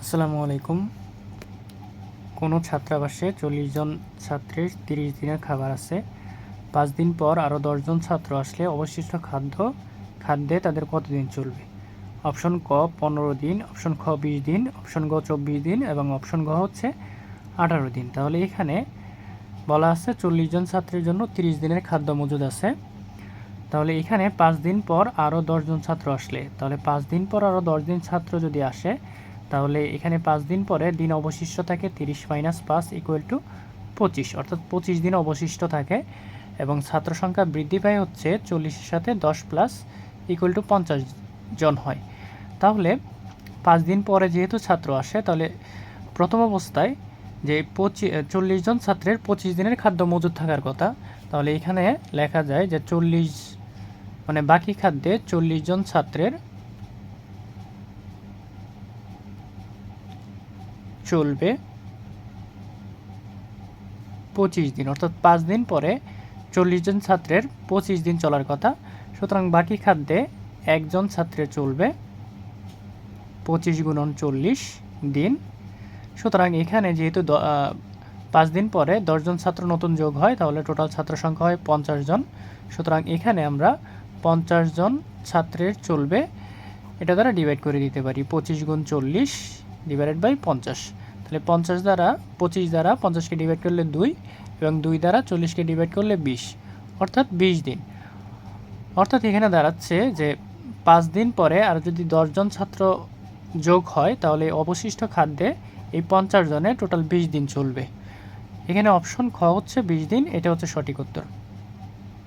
আসসালামু আলাইকুম। কোনো ছাত্রাবাসে চল্লিশ জন ছাত্রের তিরিশ দিনের খাবার আছে। পাঁচ দিন পর আরও দশজন ছাত্র আসলে অবশিষ্ট খাদ্য, খাদ্যে তাদের কতদিন চলবে? অপশন ক, পনেরো দিন, অপশন খ, বিশ দিন, অপশন গ, চব্বিশ দিন এবং অপশন গ হচ্ছে আঠারো দিন। তাহলে এখানে বলা আছে চল্লিশ জন ছাত্রের জন্য তিরিশ দিনের খাদ্য মজুদ আছে। তাহলে এখানে পাঁচ দিন পর আরও দশজন ছাত্র আসলে। তাহলে পাঁচ দিন পর আরও দশ দিন ছাত্র যদি আসে তাহলে এখানে পাঁচ দিন পরে দিন অবশিষ্ট থাকে তিরিশ মাইনাস পাঁচ ইকুয়াল টু পঁচিশ, অর্থাৎ পঁচিশ দিন অবশিষ্ট থাকে এবং ছাত্র সংখ্যা বৃদ্ধি পায় হচ্ছে চল্লিশের সাথে দশ প্লাস ইকুয়াল টু পঞ্চাশ জন হয়। তাহলে পাঁচ দিন পরে যেহেতু ছাত্র আসে, তাহলে প্রথম অবস্থায় যে পঁচি, চল্লিশ জন ছাত্রের পঁচিশ দিনের খাদ্য মজুদ থাকার কথা, তাহলে এখানে লেখা যায় যে চল্লিশ মানে বাকি খাদ্যে চল্লিশ জন ছাত্রের চলবে পঁচিশ দিন, অর্থাৎ পাঁচ দিন পরে চল্লিশ জন ছাত্রের পঁচিশ দিন চলার কথা। সুতরাং বাকি খাদ্যে একজন ছাত্রের চলবে পঁচিশ গুণন চল্লিশ দিন। সুতরাং এখানে যেহেতু পাঁচ দিন পরে দশজন ছাত্র নতুন যোগ হয়, তাহলে টোটাল ছাত্র সংখ্যা হয় পঞ্চাশ জন। সুতরাং এখানে আমরা পঞ্চাশ জন ছাত্রের চলবে। এটা দ্বারা ডিভাইড করে দিতে পারি, পঁচিশ গুণ চল্লিশ ডিভাইডেড বাই পঞ্চাশ। তাহলে পঞ্চাশ দ্বারা, পঁচিশ দ্বারা পঞ্চাশকে ডিভাইড করলে দুই এবং দুই দ্বারা চল্লিশকে ডিভাইড করলে বিশ, অর্থাৎ বিশ দিন। অর্থাৎ এখানে দাঁড়াচ্ছে যে পাঁচ দিন পরে আর যদি দশজন ছাত্র যোগ হয়, তাহলে অবশিষ্ট খাদ্যে এই পঞ্চাশ জনে টোটাল বিশ দিন চলবে। এখানে অপশন খ হচ্ছে বিশ দিন, এটা হচ্ছে সঠিক উত্তর।